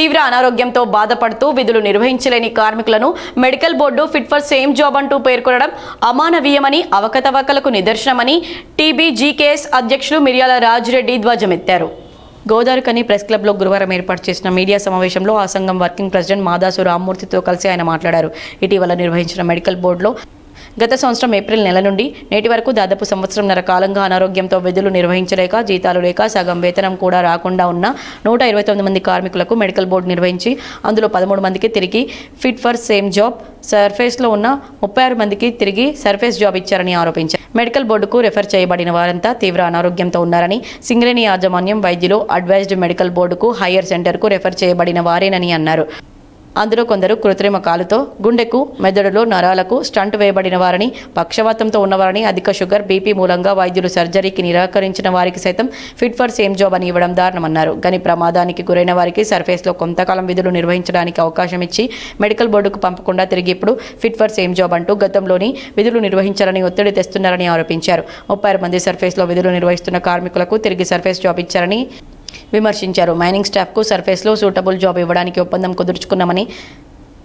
తీవ్ర అనారోగ్యంతో బాధపడుతూ విధులు నిర్వహించలేని కార్మికులను medical board fit for same job అంటూ పేర్కొనడం అమానవీయమని అవకతవకలకు నిదర్శనమని టీబీజీకేఎస్ అధ్యక్షులు మిర్యాల రాజిరెడ్డి ధ్వజమెత్తారు. గోదావరికని ప్రెస్ క్లబ్లో గురువారం ఏర్పాటు చేసిన మీడియా సమావేశంలో ఆ సంఘం వర్కింగ్ ప్రెసిడెంట్ మాదాసు రామ్మూర్తితో కలిసి ఆయన మాట్లాడారు. ఇటీవల నిర్వహించిన మెడికల్ బోర్డులో గత సంవత్సరం ఏప్రిల్ నెల నుండి నేటి వరకు దాదాపు సంవత్సరంన్నర కాలంగా అనారోగ్యంతో విధులు నిర్వహించలేక జీతాలు లేక సగం వేతనం కూడా రాకుండా ఉన్న నూట ఇరవై తొమ్మిది మంది కార్మికులకు మెడికల్ బోర్డు నిర్వహించి అందులో పదమూడు మందికి తిరిగి ఫిట్ ఫర్ సేమ్ జాబ్ సర్ఫేస్లో ఉన్న ముప్పై ఆరు మందికి తిరిగి సర్ఫేస్ జాబ్ ఇచ్చారని ఆరోపించారు. మెడికల్ బోర్డుకు రెఫర్ చేయబడిన వారంతా తీవ్ర అనారోగ్యంతో ఉన్నారని సింగరేణి యాజమాన్యం వైద్యులు అడ్వైజ్డ్ మెడికల్ బోర్డుకు హయ్యర్ సెంటర్కు రెఫర్ చేయబడిన వారేనని అన్నారు. అందులో కొందరు కృత్రిమ కాలుతో గుండెకు మెదడులో నరాలకు స్టంట్ వేయబడిన వారని పక్షవాతంతో ఉన్నవారని అధిక షుగర్ బీపీ మూలంగా వైద్యులు సర్జరీకి నిరాకరించిన వారికి సైతం ఫిట్ ఫర్ సేమ్ జాబ్ అని ఇవ్వడం దారుణమన్నారు. గని ప్రమాదానికి గురైన వారికి సర్ఫేస్లో కొంతకాలం విధులు నిర్వహించడానికి అవకాశం ఇచ్చి మెడికల్ బోర్డుకు పంపకుండా తిరిగి ఇప్పుడు ఫిట్ ఫర్ సేమ్ జాబ్ అంటూ గతంలోని విధులు నిర్వహించాలని ఒత్తిడి తెస్తున్నారని ఆరోపించారు. ముప్పై ఆరు మంది సర్ఫేస్లో విధులు నిర్వహిస్తున్న కార్మికులకు తిరిగి సర్ఫేస్ జాబ్ ఇచ్చారని విమర్శించారు. మైనింగ్ స్టాఫ్కు సర్ఫేస్లో సూటబుల్ జాబ్ ఇవ్వడానికి ఒప్పందం కుదుర్చుకున్నామని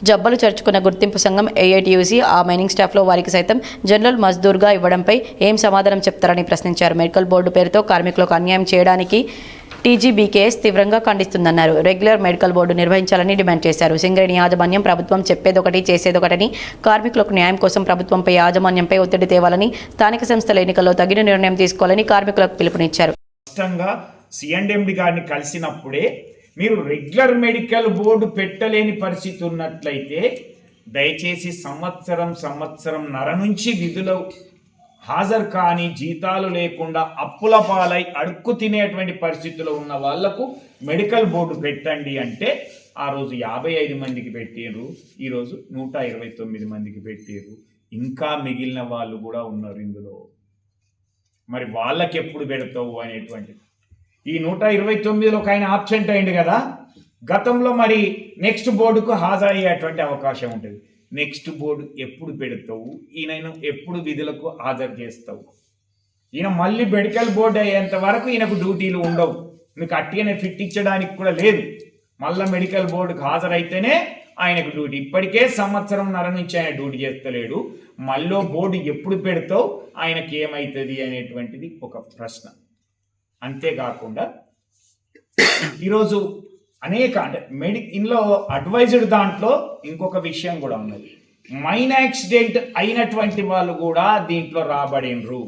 జబ్బలు చర్చుకున్న గుర్తింపు సంఘం ఏఐటీయూసీ ఆ మైనింగ్ స్టాఫ్లో వారికి సైతం జనరల్ మజ్దూర్గా ఇవ్వడంపై ఏం సమాధానం చెప్తారని ప్రశ్నించారు. మెడికల్ బోర్డు పేరుతో కార్మికులకు అన్యాయం చేయడానికి టీజీబీకేఎస్ తీవ్రంగా ఖండిస్తుందన్నారు. రెగ్యులర్ మెడికల్ బోర్డు నిర్వహించాలని డిమాండ్ చేశారు. సింగరేణి యాజమాన్యం ప్రభుత్వం చెప్పేదొకటి చేసేదొకటని కార్మికులకు న్యాయం కోసం ప్రభుత్వంపై యాజమాన్యంపై ఒత్తిడి తేవాలని స్థానిక సంస్థల ఎన్నికల్లో తగిన నిర్ణయం తీసుకోవాలని కార్మికులకు పిలుపునిచ్చారు. స్పష్టంగా సిఎండ్ఎండి గారిని కలిసినప్పుడే మీరు రెగ్యులర్ మెడికల్ బోర్డు పెట్టలేని పరిస్థితి ఉన్నట్లయితే దయచేసి సంవత్సరం సంవత్సరం నర నుంచి విధులు హాజరు కాని జీతాలు లేకుండా అప్పుల పాలై అడుక్కు తినేటువంటి పరిస్థితిలో ఉన్న వాళ్ళకు మెడికల్ బోర్డు పెట్టండి అంటే ఆ రోజు యాభై ఐదు మందికి పెట్టారు ఈరోజు నూట ఇరవై తొమ్మిది మందికి పెట్టారు ఇంకా మిగిలిన వాళ్ళు కూడా ఉన్నారు ఇందులో. మరి వాళ్ళకి ఎప్పుడు పెడతావు అనేటువంటిది. ఈ నూట ఇరవై తొమ్మిదిలో ఒక ఆయన ఆబ్సెంట్ అయింది కదా గతంలో మరి నెక్స్ట్ బోర్డుకు హాజరయ్యేటువంటి అవకాశం ఉంటుంది. నెక్స్ట్ బోర్డు ఎప్పుడు పెడతావు? ఈయన ఎప్పుడు విధులకు హాజరు చేస్తావు? ఈయన మళ్ళీ మెడికల్ బోర్డు అయ్యేంత వరకు ఈయనకు డ్యూటీలు ఉండవు. మీకు అట్టిగానే ఫిట్ ఇచ్చడానికి కూడా లేదు. మళ్ళీ మెడికల్ బోర్డుకు హాజరైతేనే ఆయనకు డ్యూటీ. ఇప్పటికే సంవత్సరం నర నుంచి ఆయన డ్యూటీ చేస్తలేడు. మళ్ళీ బోర్డు ఎప్పుడు పెడతావు? ఆయనకి ఏమవుతుంది అనేటువంటిది ఒక ప్రశ్న. అంతేకాకుండా ఈరోజు అనేక అంటే మెడి ఇందులో అడ్వైజ్డ్ దాంట్లో ఇంకొక విషయం కూడా ఉన్నది. మైన్ యాక్సిడెంట్ అయినటువంటి వాళ్ళు కూడా దీంట్లో రాబడినరు.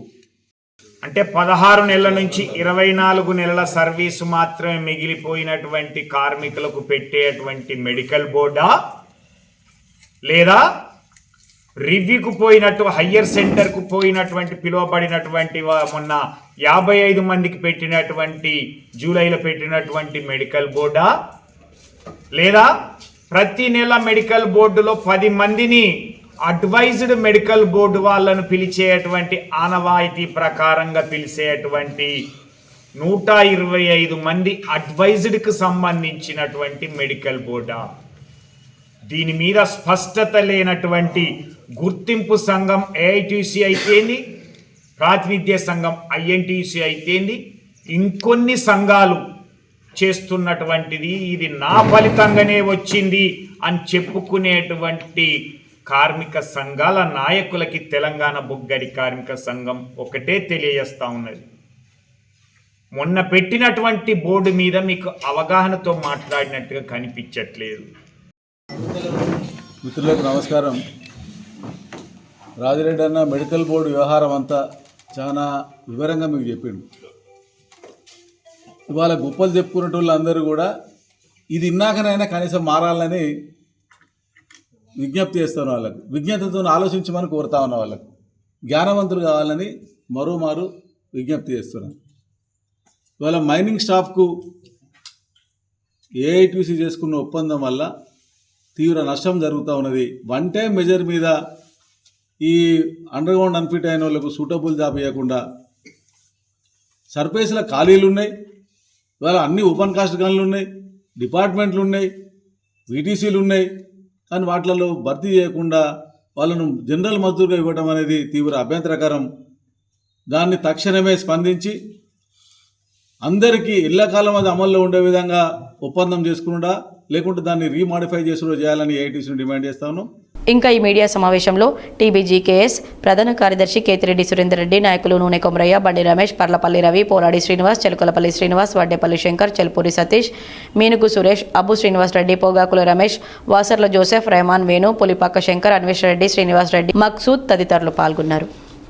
అంటే పదహారు నెలల నుంచి ఇరవై నాలుగు నెలల సర్వీసు మాత్రమే మిగిలిపోయినటువంటి కార్మికులకు పెట్టేటువంటి మెడికల్ బోర్డా? లేదా రివ్యూకు పోయినట్టు హయ్యర్ సెంటర్కు పోయినటువంటి పిలువబడినటువంటి మొన్న యాభై ఐదు మందికి పెట్టినటువంటి జూలైలో పెట్టినటువంటి మెడికల్ బోర్డా? లేదా ప్రతి నెల మెడికల్ బోర్డులో పది మందిని అడ్వైజ్డ్ మెడికల్ బోర్డు వాళ్ళను పిలిచేటువంటి ఆనవాయితీ ప్రకారంగా పిలిచేటువంటి నూట ఇరవై ఐదు మంది అడ్వైజ్డ్కి సంబంధించినటువంటి మెడికల్ బోర్డా? దీని మీద స్పష్టత లేనటువంటి గుర్తింపు సంఘం ఏఐటీసీ అయితేంది ప్రాతినిధ్య సంఘం ఐఎన్టీసీ అయితేంది? ఇంకొన్ని సంఘాలు చేస్తున్నటువంటిది ఇది నా ఫలితంగానే వచ్చింది అని చెప్పుకునేటువంటి కార్మిక సంఘాల నాయకులకి తెలంగాణ బొగ్గడి కార్మిక సంఘం ఒకటే తెలియజేస్తూ ఉన్నది. మొన్న పెట్టినటువంటి బోర్డు మీద మీకు అవగాహనతో మాట్లాడినట్టుగా కనిపించట్లేదు. మిత్రులకు నమస్కారం. రాజిరెడ్డి అన్న మెడికల్ బోర్డు వ్యవహారం అంతా చాలా వివరంగా మీకు చెప్పిండు. ఇవాళ గొప్పలు చెప్పుకునే వాళ్ళందరూ కూడా ఇది ఇన్నాకనైనా కనీసం మారాలని విజ్ఞప్తి చేస్తాను వాళ్ళకు విజ్ఞతతో ఆలోచించమని కోరుతా ఉన్న వాళ్ళకు జ్ఞానవంతులు కావాలని మరోమారు విజ్ఞప్తి చేస్తున్నాను ఇవాళ మైనింగ్ స్టాఫ్కు ఏఐటీసీ చేసుకున్న ఒప్పందం వల్ల తీవ్ర నష్టం జరుగుతూ ఉన్నది. వన్ టైం మెజర్ మీద ఈ అండర్ గ్రౌండ్ అన్ఫిట్ అయిన వాళ్ళకు సూటబుల్ జాబ్ ఇవ్వకుండా సర్ఫేస్ల ఖాళీలు ఉన్నాయి ఇవాళ అన్ని ఓపెన్ కాస్ట్ గన్లు ఉన్నాయి డిపార్ట్మెంట్లు ఉన్నాయి వీటీసీలు ఉన్నాయి కానీ వాటిలలో భర్తీ చేయకుండా వాళ్ళను జనరల్ మజ్దూర్గా ఇవ్వడం అనేది తీవ్ర అభ్యంతరకరం. దాన్ని తక్షణమే స్పందించి అందరికీ ఎల్లకాలం అది అమల్లో ఉండే విధంగా ఒప్పందం చేసుకునుడా లేకుంటే దాన్ని రీమాడిఫై చేసుడు చేయాలని ఏఐటీసీని డిమాండ్ చేస్తాను ఇంకా ఈ మీడియా సమావేశంలో టీబీజీకేఎస్ ప్రధాన కార్యదర్శి కేతిరెడ్డి సురేందర్ రెడ్డి నాయకులు నూనె కొమరయ్య బండి రమేష్ పర్లపల్లి రవి పోరాడి శ్రీనివాస్ చెలుకలపల్లి శ్రీనివాస్ వడ్డేపల్లి శంకర్ చెల్పూరి సతీష్ మీనుగు సురేష్ అబ్బు శ్రీనివాస్ రెడ్డి పోగాకుల రమేష్ వాసర్ల జోసెఫ్ రెహమాన్ వేణు పులిపాక శంకర్ అన్వేష్ రెడ్డి శ్రీనివాస్ రెడ్డి మక్సూద్ తదితరులు పాల్గొన్నారు.